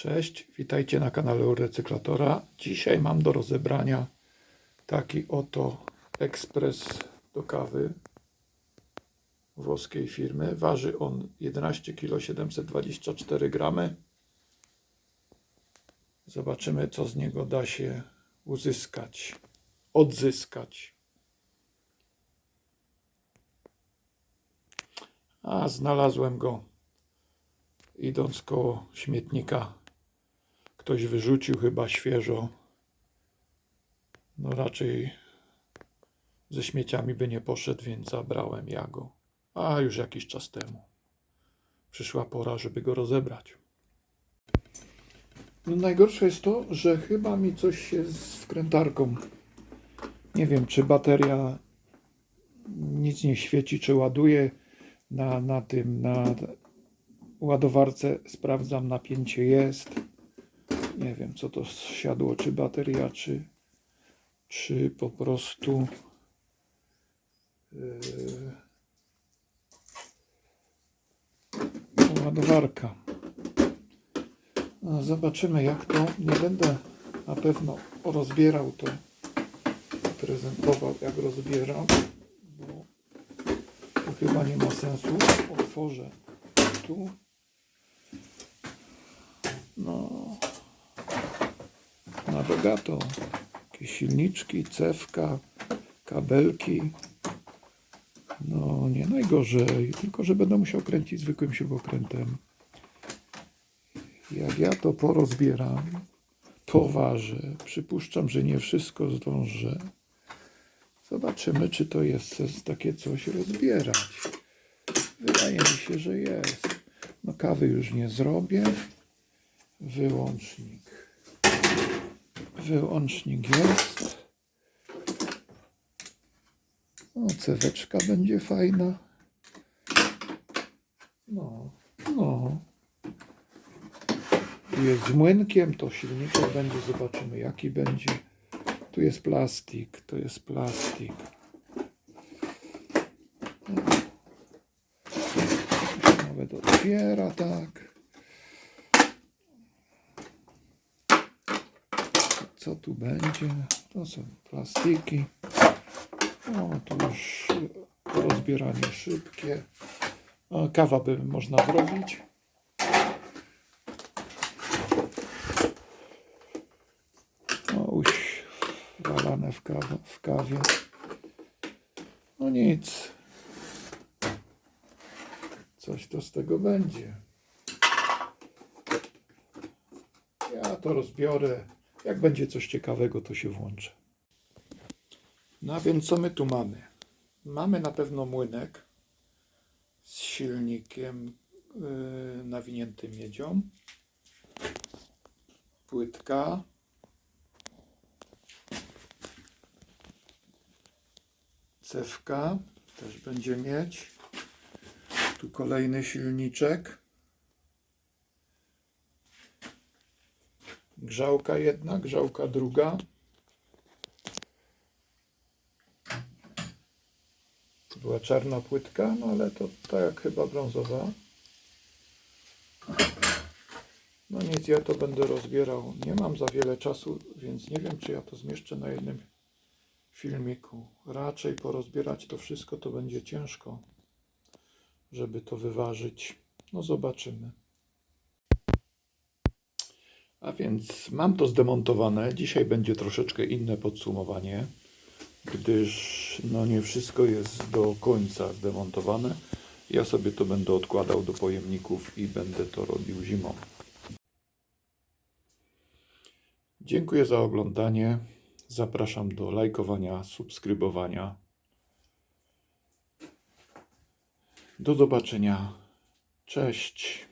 Cześć, witajcie na kanale Recyklatora. Dzisiaj mam do rozebrania taki oto ekspres do kawy włoskiej firmy. Waży on 11 kg 724 gramy. Zobaczymy, co z niego da się uzyskać, odzyskać. A znalazłem go idąc koło śmietnika. Ktoś wyrzucił chyba świeżo. No raczej ze śmieciami by nie poszedł, więc zabrałem ja go. A już jakiś czas temu. Przyszła pora, żeby go rozebrać. No najgorsze jest to, że chyba mi coś się z wkrętarką. Nie wiem, czy bateria nic nie świeci, czy ładuje na, na tym, na ładowarce. Sprawdzam, napięcie jest. Nie wiem, co to siadło, czy bateria, czy, czy po prostu yy, ładowarka. No, zobaczymy, jak to. Nie będę na pewno rozbierał to, prezentował, jak rozbieram, bo to chyba nie ma sensu. Otworzę tu. No, na bogato. Jakieś silniczki, cewka, kabelki. No, nie najgorzej, tylko że będę musiał kręcić zwykłym śrubokrętem. Jak ja to porozbieram, poważę. Przypuszczam, że nie wszystko zdążę. Zobaczymy, czy to jest sens takie coś rozbierać. Wydaje mi się, że jest. No kawy już nie zrobię. Wyłącznik. Wyłącznik jest. O, ceweczka będzie fajna. No, no. Tu jest z młynkiem, to silniczek będzie, zobaczymy jaki będzie. Tu jest plastik, to jest plastik. Nawet otwiera tak. Co tu będzie? To są plastiki. O, tu już rozbieranie szybkie. Kawa by można zrobić. Uś, walane w, w kawie. No nic. Coś to z tego będzie. Ja to rozbiorę. Jak będzie coś ciekawego, to się włączę. No a więc co my tu mamy? Mamy na pewno młynek z silnikiem yy, nawiniętym miedzią. Płytka. Cewka też będzie mieć. Tu kolejny silniczek. Grzałka jedna, grzałka druga. Była czarna płytka, no ale to tak jak chyba brązowa. No nic, ja to będę rozbierał. Nie mam za wiele czasu, więc nie wiem, czy ja to zmieszczę na jednym filmiku. Raczej porozbierać to wszystko to będzie ciężko, żeby to wyważyć. No zobaczymy. A więc mam to zdemontowane. Dzisiaj będzie troszeczkę inne podsumowanie, gdyż no nie wszystko jest do końca zdemontowane. Ja sobie to będę odkładał do pojemników i będę to robił zimą. Dziękuję za oglądanie. Zapraszam do lajkowania, subskrybowania. Do zobaczenia. Cześć.